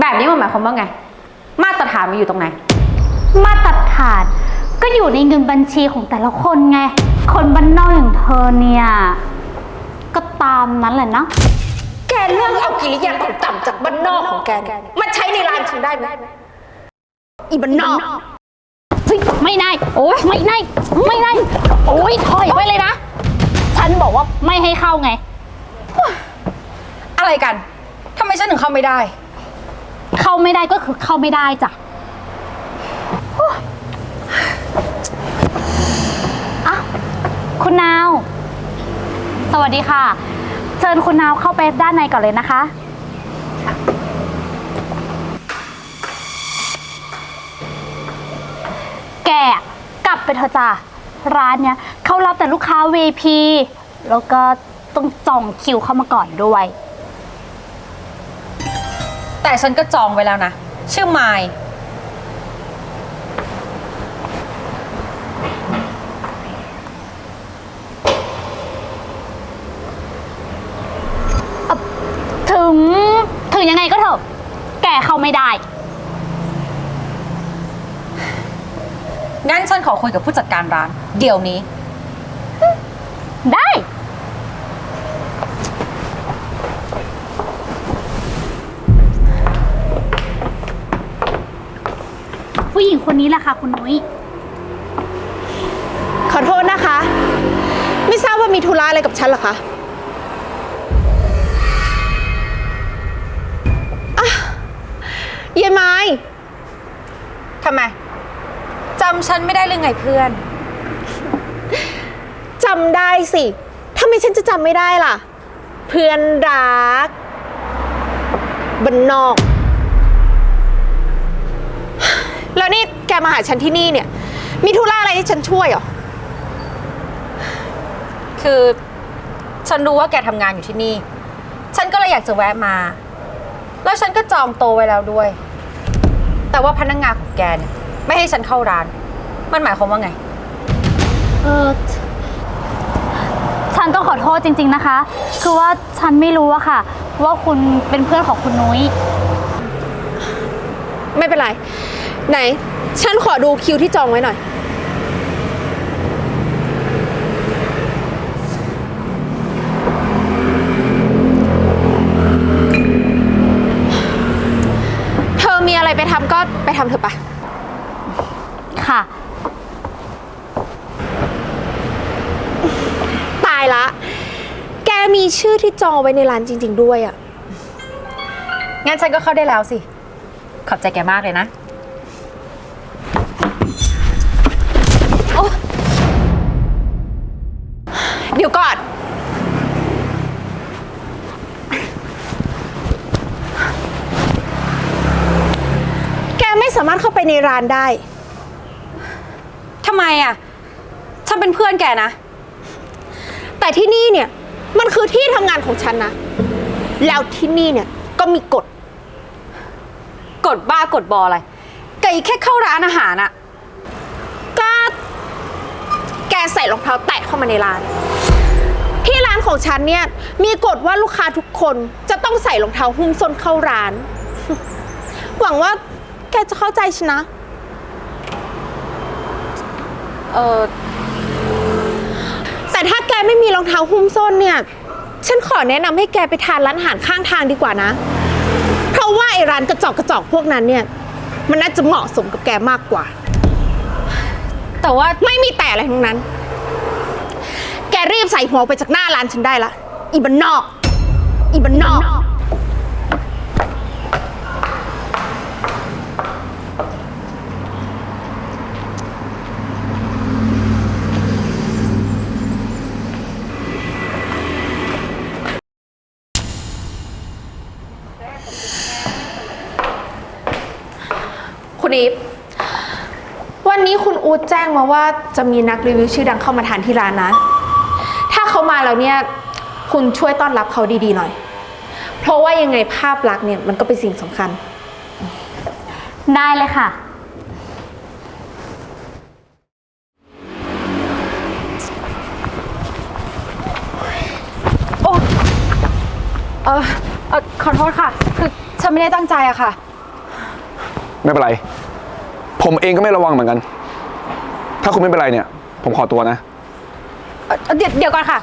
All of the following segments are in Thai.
แบบนี้มันหมายความว่าไง มาตรฐานมันอยู่ตรงไหน มาตรฐานก็อยู่ในเงินบัญชีของแต่ละคนไง คนบ้านนอกอย่างเธอเนี่ย ก็ตามนั้นแหละนะ แกเลือกเอากิริยาต่ำๆจากบ้านนอกของแกเนี่ยมาใช้ในร้านฉันได้ไหมอีบ้านนอก เฮ้ยไม่ได้ โอ้ยไม่ได้ ไม่ได้ โอ้ยถอยไปเลยนะ ฉันบอกว่าไม่ให้เข้าไง อะไรกันทำไมฉันถึงเข้าไม่ได้ เข้าไม่ได้ก็คือเข้าไม่ได้จ้ะอะคุณนาว สวัสดีค่ะ เชิญคุณนาวเข้าไปด้านในก่อนเลยนะคะ แกกลับไปเถอะจ้ะ ร้านเนี้ยเขารับแต่ลูกค้า VP แล้วก็ต้องจองคิวเข้ามาก่อนด้วย แต่ฉันก็จองไว้แล้วนะ ชื่อไมล์ถึง ถึงยังไงก็เถอะ แกเข้าไม่ได้ งั้นฉันขอคุยกับผู้จัดการร้าน เดี๋ยวนี้ ได้ คนนี้แหละค่ะคุณนุ้ย ขอโทษนะคะ ไม่ทราบว่ามีธุระอะไรกับฉันเหรอคะอะเยายไม้ทำไมจำฉันไม่ได้หรือไงเพื่อน จำได้สิทำไมฉันจะจำไม่ได้ล่ะ เพื่อนรักบันนอก แล้วนี่แกมาหาฉันที่นี่เนี่ย มีธุระอะไรที่ฉันช่วยเหรอ คือฉันรู้ว่าแกทำงานอยู่ที่นี่ ฉันก็เลยอยากจะแวะมา แล้วฉันก็จองโตะไว้แล้วด้วย แต่ว่าพนักงานของแกเนี่ยไม่ให้ฉันเข้าร้าน มันหมายความว่าไง เออฉันต้องขอโทษจริง ๆนะคะ คือว่าฉันไม่รู้อะค่ะ ว่าคุณเป็นเพื่อนของคุณนุ้ย ไม่เป็นไร ไหน ฉันขอดูคิวที่จองไว้หน่อย เธอมีอะไรไปทำก็ไปทำเถอะปะค่ะ ตายละ แกมีชื่อที่จองไว้ในร้านจริง ๆ ด้วยอะงั้นฉันก็เข้าได้แล้วสิ ขอบใจแกมากเลยนะ ในร้านได้ ทำไมอะ ฉันเป็นเพื่อนแกนะ แต่ที่นี่เนี่ยมันคือที่ทำงานของฉันนะ แล้วที่นี่เนี่ยก็มีกฎ กดบ้ากดบออะไรไก่แค่เข้าร้านอาหารอะก็แกใส่รองเท้าแตะเข้ามาในร้าน ที่ร้านของฉันเนี่ย มีกฎว่าลูกค้าทุกคนจะต้องใส่รองเท้าหุ้มส้นเข้าร้าน หวังว่า แกจะเข้าใจฉันนะ เออแต่ถ้าแกไม่มีรองเท้าหุ้มส้นเนี่ย ฉันขอแนะนำให้แกไปทานร้านอาหารข้างทางดีกว่านะ เพราะว่าไอ้ร้านกระจอกกระจอกพวกนั้นเนี่ย มันน่าจะเหมาะสมกับแกมากกว่า แต่ว่าไม่มีแต่อะไรทั้งนั้น แกรีบใส่หัวออกไปจากหน้าร้านฉันได้ละ อีบันนอก อีบันนอก คุณอีฟวันนี้คุณอู๊ดแจ้งมาว่าจะมีนักรีวิวชื่อดังเข้ามาทานที่ร้านนะ ถ้าเขามาแล้วเนี่ย คุณช่วยต้อนรับเขาดีๆหน่อย เพราะว่ายังไงภาพลักษณ์เนี่ยมันก็เป็นสิ่งสำคัญ ได้เลยค่ะเออเออขอโทษค่ะ คือฉันไม่ได้ตั้งใจอะค่ะ ไม่เป็นไร ผมเองก็ไม่ระวังเหมือนกัน ถ้าคุณไม่เป็นไรเนี่ย ผมขอตัวนะ เอ่อเดี๋ยวเดี๋ยวก่อนค่ะ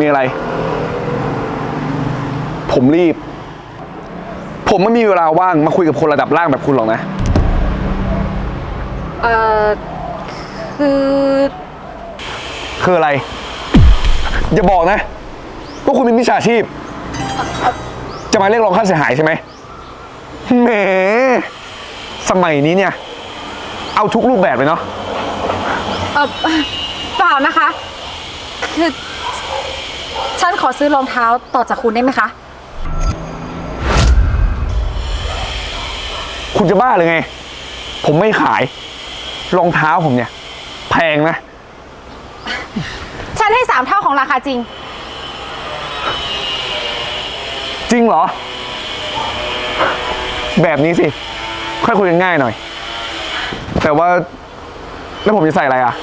มีอะไร ผมรีบ ผมไม่มีเวลาว่างมาคุยกับคนระดับล่างแบบคุณหรอกนะ เอ่อ คือคืออะไร อย่าบอกนะว่าคุณเป็นมิจฉาชีพ จะมาเรียกร้องค่าเสียหายใช่ไหมแหมสมัยนี้เนี่ย เอาทุกรูปแบบเลยเนาะเออเปล่านะคะ คือ ฉันขอซื้อรองเท้าต่อจากคุณได้ไหมคะ คุณจะบ้าหรือไง ผมไม่ขาย รองเท้าผมเนี่ย แพงนะ ฉันให้สามเท่าของราคาจริง จริงเหรอ แบบนี้สิ ค่อยคุยกันง่ายหน่อย แต่ว่า แล้วผมจะใส่อะไรอะ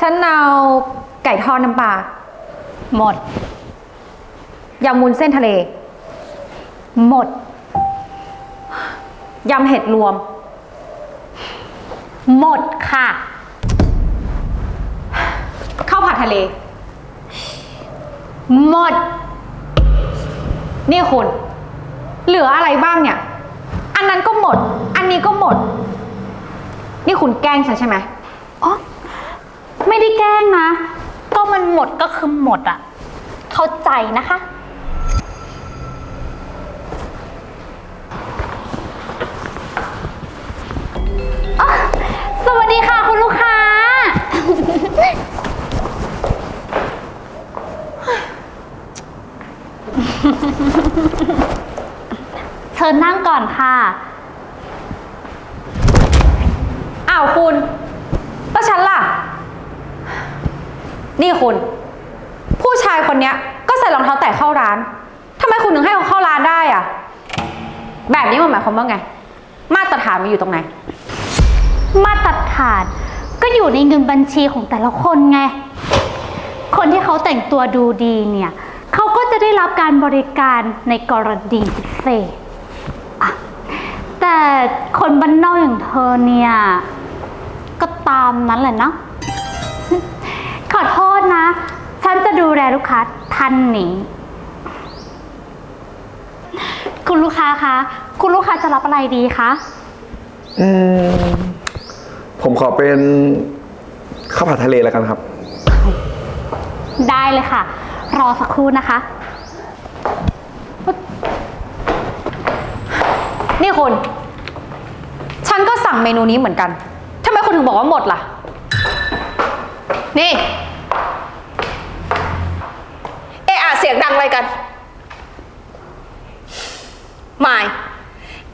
ฉันเอาไก่ทอดน้ำปลาหมดยำมุนเส้นทะเล หมด ยำเห็ดรวม หมดค่ะ ข้าวผัดทะเล หมด นี่คุณ เหลืออะไรบ้างเนี่ย อันนั้นก็หมด อันนี้ก็หมด นี่คุณแกล้งฉันใช่ไหมอ๋อ ไม่ได้แกล้งนะ ก็มันหมดก็คือหมดอะเข้าใจนะคะ ชิญนั่งก่อนค่ะ อ้าวคุณ แล้วฉันล่ะ นี่คุณ ผู้ชายคนเนี้ย ก็ใส่รองเท้าแตะเข้าร้านทำไมคุณถึงให้เขาเข้าร้านได้อะแบบนี้มันหมายความว่าไง มาตรฐานมันอยู่ตรงไหน มาตรฐานก็อยู่ในเงินบัญชีของแต่ละคนไง คนที่เขาแต่งตัวดูดีเนี่ย เขาก็จะได้รับการบริการในกรณีพิเศษ แต่คนบ้านนอกอย่างเธอเนี่ย ก็ตามนั้นแหละเนาะขอโทษนะ ฉันจะดูแลลูกค้าท่านนี้ คุณลูกค้าคะ คุณลูกค้าจะรับอะไรดีคะ อืม ผมขอเป็นข้าวผัดทะเลแล้วกันครับ ได้เลยค่ะ รอสักครู่นะคะ นี่คุณ ฉันก็สั่งเมนูนี้เหมือนกันทำไมคุณถึงบอกว่าหมดล่ะ นี่ เอะอะเสียงดังอะไรกันมาย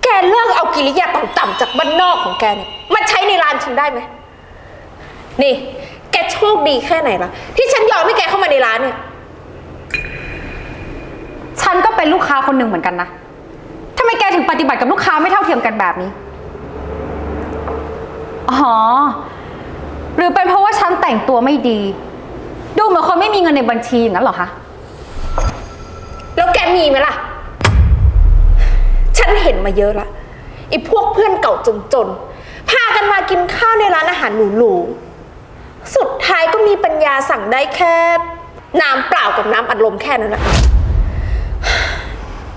แกเลิกเอากิริยาต่ำๆจากบ้านนอกของแกเนี่ยมาใช้ในร้านฉันได้ไหม นี่ แกโชคดีแค่ไหนล่ะ ที่ฉันยอมให้แกเข้ามาในร้านเนี่ย ฉันก็เป็นลูกค้าคนหนึ่งเหมือนกันนะ ทำไมแกถึงปฏิบัติกับลูกค้าไม่เท่าเทียมกันแบบนี้ อ๋อ หรือเป็นเพราะว่าฉันแต่งตัวไม่ดี ดูเหมือนคนไม่มีเงินในบัญชีอย่างนั้นเหรอคะ แล้วแกมีไหมล่ะ ฉันเห็นมาเยอะละไอ้พวกเพื่อนเก่าจนๆ พากันมากินข้าวในร้านอาหารหรูๆ สุดท้ายก็มีปัญญาสั่งได้แค่ น้ำเปล่ากับน้ำอัดลมแค่นั้นแหละ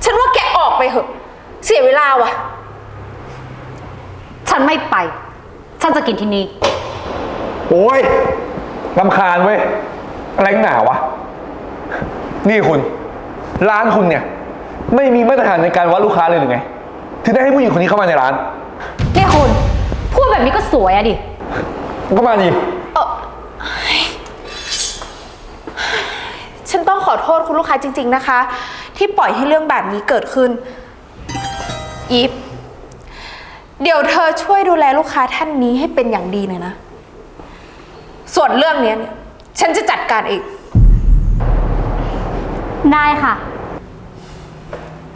ฉันว่าแกออกไปเหอะ เสียเวลาว่ะ ฉันไม่ไป ฉันจะกินที่นี่ โอ้ยลำคาญเว้ย อะไรกันหนาวะ นี่คุณ ร้านคุณเนี่ย ไม่มีมาตรฐานในการวัดลูกค้าเลยหรือไง ถึงได้ให้ผู้หญิงคนนี้เข้ามาในร้าน นี่คุณ พูดแบบนี้ก็สวยอะดิ ก็มาดิฉันต้องขอโทษคุณลูกค้าจริง ๆ นะคะ ที่ปล่อยให้เรื่องแบบนี้เกิดขึ้น อีฟเดี๋ยวเธอช่วยดูแลลูกค้าท่านนี้ให้เป็นอย่างดีหน่อยนะ ส่วนเรื่องเนี้ยเนี่ยฉันจะจัดการเองได้ค่ะ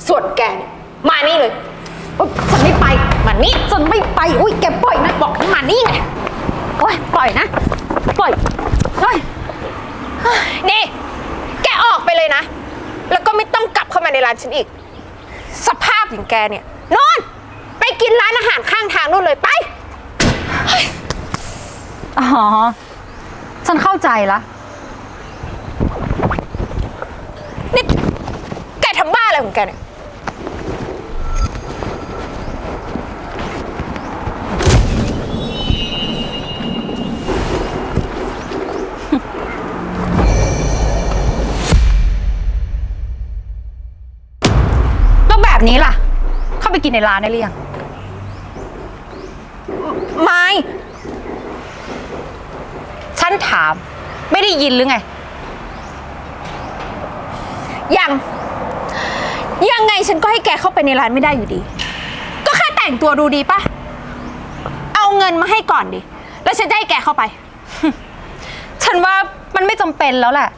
ส่วนแกเนี่ยมานี่เลยอุ๊ยฉันไม่ไปมานี่ฉันไม่ไปอุ้ยแกปล่อยนะบอกให้มานี่ไงโอ้ยปล่อยนะ ปล่อยเฮ้ยนี่ แกออกไปเลยนะ แล้วก็ไม่ต้องกลับเข้ามาในร้านฉันอีก สภาพอย่างแกเนี่ยนอนไปกินร้านอาหารข้างทางนู่นเลยไปอ๋อ ฉันเข้าใจละ นี่แกทำบ้าอะไรของแกเนี่ย แล้วแบบนี้ล่ะ เข้าไปกินในร้านได้หรือยังไม่ ฉันถาม ไม่ได้ยินหรือไง ยัง ยังไงฉันก็ให้แกเข้าไปในร้านไม่ได้อยู่ดี ก็แค่แต่งตัวดูดีปะเอาเงินมาให้ก่อนดิ แล้วฉันจะให้แกเข้าไป ฉันว่ามันไม่จำเป็นแล้วแหละ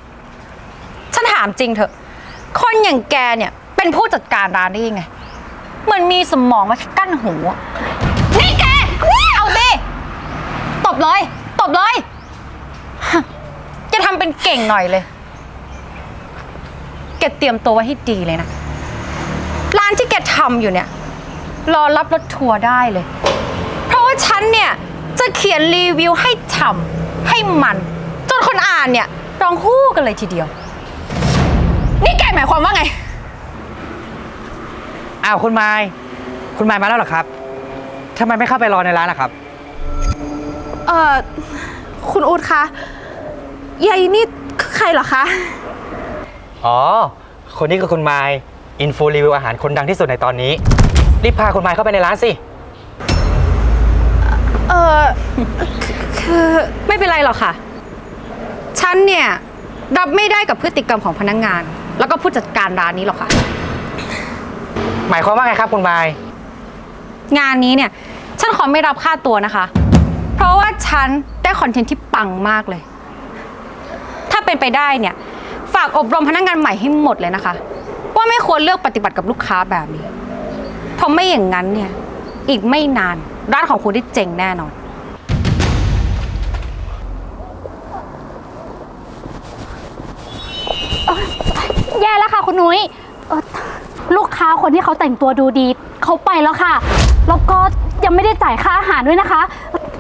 ฉันถามจริงเถอะ คนอย่างแกเนี่ย เป็นผู้จัดการร้านได้ยังไง เหมือนมีสมองไว้แค่กั้นหูอะนี่แกเอาสิตบเลย ตบเลยฮะจะทำเป็นเก่งหน่อยเลย แกเตรียมตัวไว้ให้ดีเลยนะ ร้านที่แกทำอยู่เนี่ย รอรับรถทัวร์ได้เลย เพราะว่าฉันเนี่ย จะเขียนรีวิวให้ฉ่ำให้มัน จนคนอ่านเนี่ยร้องฮู้กันเลยทีเดียว นี่แกหมายความว่าไง อ้าวคุณไมายคุณไมายมาแล้วเหรอครับทำไมไม่เข้าไปรอในร้านล่ะครับ เอ่อ คุณอูดคะยายนี่คือใครเหรอคะ อ๋อ คนนี้คือคุณไมายอินฟูรีวิวอาหารคนดังที่สุดในตอนนี้ รีบพาคุณไมายเข้าไปในร้านสิ เอ่อ คือไม่เป็นไรหรอกค่ะ ฉันเนี่ย รับไม่ได้กับพฤติกรรมของพนักงาน แล้วก็ผู้จัดการร้านนี้หรอกค่ะ หมายความว่าไงครับคุณไมายงานนี้เนี่ย ฉันขอไม่รับค่าตัวนะคะ เพราะว่าฉันได้คอนเทนต์ที่ปังมากเลย ถ้าเป็นไปได้เนี่ย ฝากอบรมพนักงานใหม่ให้หมดเลยนะคะ ว่าไม่ควรเลือกปฏิบัติกับลูกค้าแบบนี้ เพราะไม่อย่างนั้นเนี่ย อีกไม่นานร้านของคุณได้เจ๋งแน่นอน แย่แล้วค่ะคุณนุ้ยเอ่อ ลูกค้าคนที่เขาแต่งตัวดูดี เขาไปแล้วค่ะ แล้วก็ยังไม่ได้จ่ายค่าอาหารด้วยนะคะ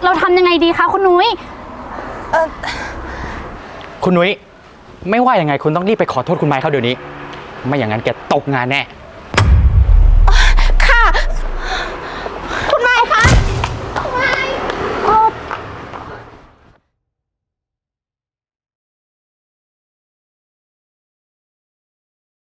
เราทำยังไงดีคะคุณนุ้ย คุณนุ้ยไม่ว่ายังไงคุณต้องรีบไปขอโทษคุณไมายเขาเดี๋ยวนี้ ไม่อย่างนั้นแกตกงานแน่